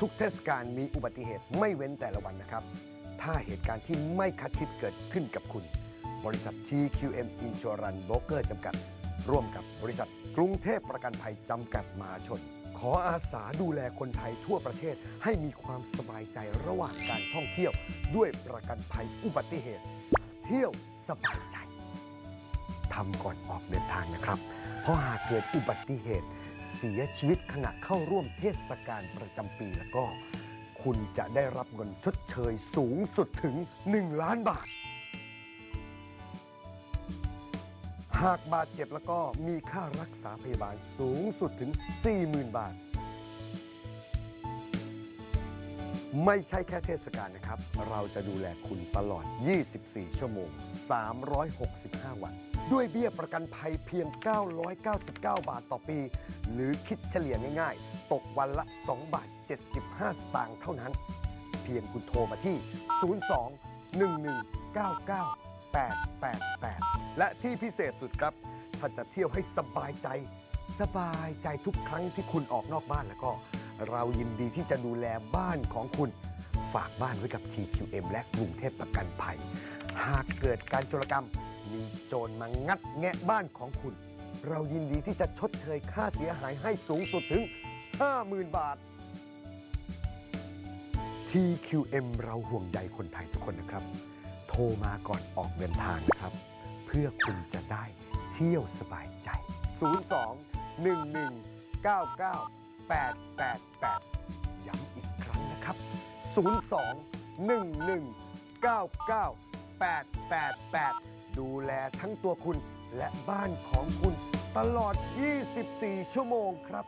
ทุกเทศกาลมีอุบัติเหตุไม่เว้นแต่ละวันนะครับ ถ้าเหตุการณ์ที่ไม่คาดคิดเกิดขึ้นกับคุณ บริษัท TQM Insurance Broker จำกัด ร่วมกับบริษัทกรุงเทพประกันภัยจำกัดมหาชน ขออาสาดูแลคนไทยทั่วประเทศให้มีความสบายใจระหว่างการท่องเที่ยว ด้วยประกันภัยอุบัติเหตุ เที่ยวสบายใจทำก่อนออกเดินทางนะครับ เพราะหากเกิดอุบัติเหตุ เสียชีวิตขณะเข้าร่วมเทศกาลประจำปีแล้วก็ คุณจะได้รับเงินชดเชยสูงสุดถึง 1 ล้านบาท หากบาดเจ็บแล้วก็มีค่ารักษาพยาบาลสูงสุดถึง 40,000 บาท ไม่ใช่แค่เทศกาลนะครับ เราจะดูแลคุณตลอด 24 ชั่วโมง 365 วัน ด้วยเบี้ยประกันภัยเพียง 999 บาทต่อปี หรือคิดเฉลี่ยง่ายๆ ตกวันละ 2 บาท 75 สตางค์เท่านั้น เพียงคุณโทรมาที่ 02 1199 888 และที่พิเศษสุดครับ ถ้าจะเที่ยวให้สบายใจ สบายใจทุกครั้งที่คุณออกนอกบ้านแล้วก็ เรายินดีที่จะดูแลบ้านของคุณ ฝากบ้านไว้กับ TQM และกรุงเทพประกันภัย หากเกิดการโจรกรรม มีโจรมางัดแงะบ้านของคุณ เรายินดีที่จะชดเชยค่าเสียหายให้สูงสุดถึง 50,000 บาท TQM เราห่วงใยคนไทยทุกคนนะครับ โทรมาก่อนออกเดินทางนะครับ เพื่อคุณจะได้เที่ยวสบายใจ 02 11 99 888 ย้ำอีกครั้งนะครับ 02 11 99 888 ดูแลทั้งตัวคุณและบ้านของคุณตลอด 24 ชั่วโมงครับ